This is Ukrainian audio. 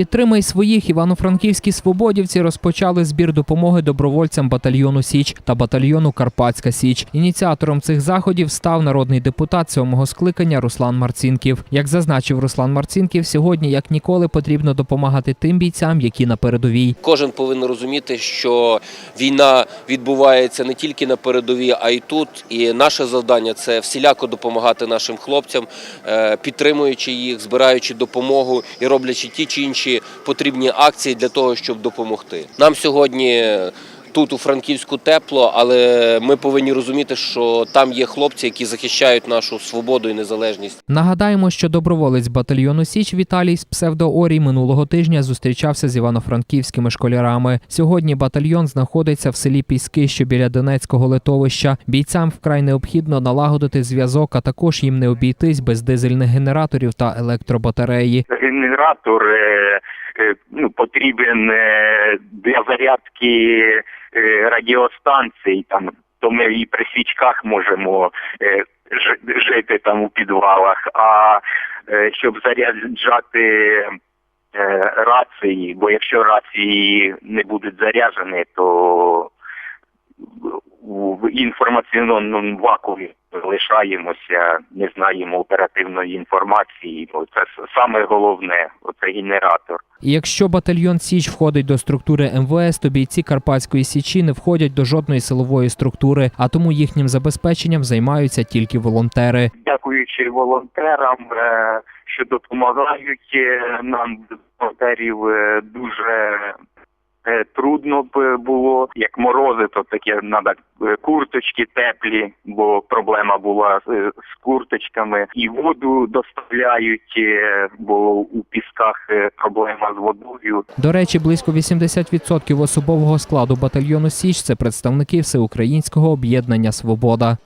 Підтримай своїх івано-франківські свободівці розпочали збір допомоги добровольцям батальйону Січ та батальйону Карпатська Січ. Ініціатором цих заходів став народний депутат сьомого скликання Руслан Марцінків. Як зазначив Руслан Марцінків, сьогодні як ніколи потрібно допомагати тим бійцям, які на передовій. Кожен повинен розуміти, що війна відбувається не тільки на передовій, а й тут. І наше завдання це всіляко допомагати нашим хлопцям, е, підтримуючи їх, збираючи допомогу і роблячи ті чи інші потрібні акції для того, щоб допомогти. Нам сьогодні. Тут у Франківську тепло, але ми повинні розуміти, що там є хлопці, які захищають нашу свободу і незалежність. Нагадаємо, що доброволець батальйону Січ Віталій з псевдоорій минулого тижня зустрічався з івано-франківськими школярами. Сьогодні батальйон знаходиться в селі Піски, що біля Донецького литовища. Бійцям вкрай необхідно налагодити зв'язок, а також їм не обійтись без дизельних генераторів та електробатареї. генератор е, ну, потрібен е, для зарядки е, радіостанцій. Там, то ми і при свічках можемо е, жити там у підвалах. А щоб заряджати рації, бо якщо рації не будуть заряджені, то в інформаційному вакуумі лишаємося, не знаємо оперативної інформації. Це саме головне, оце генератор. І якщо батальйон Січ входить до структури МВС, то бійці Карпатської Січі не входять до жодної силової структури, а тому їхнім забезпеченням займаються тільки волонтери. Дякуючи волонтерам, е, що допомагають е, нам волонтерів е, дуже. Е, Трудно б було, як морози, то таке треба курточки теплі, бо проблема була з, з курточками. І воду доставляють, е, бо у пісках е, проблема з водою. До речі, близько 80% особового складу батальйону Січ це представники всеукраїнського об'єднання Свобода.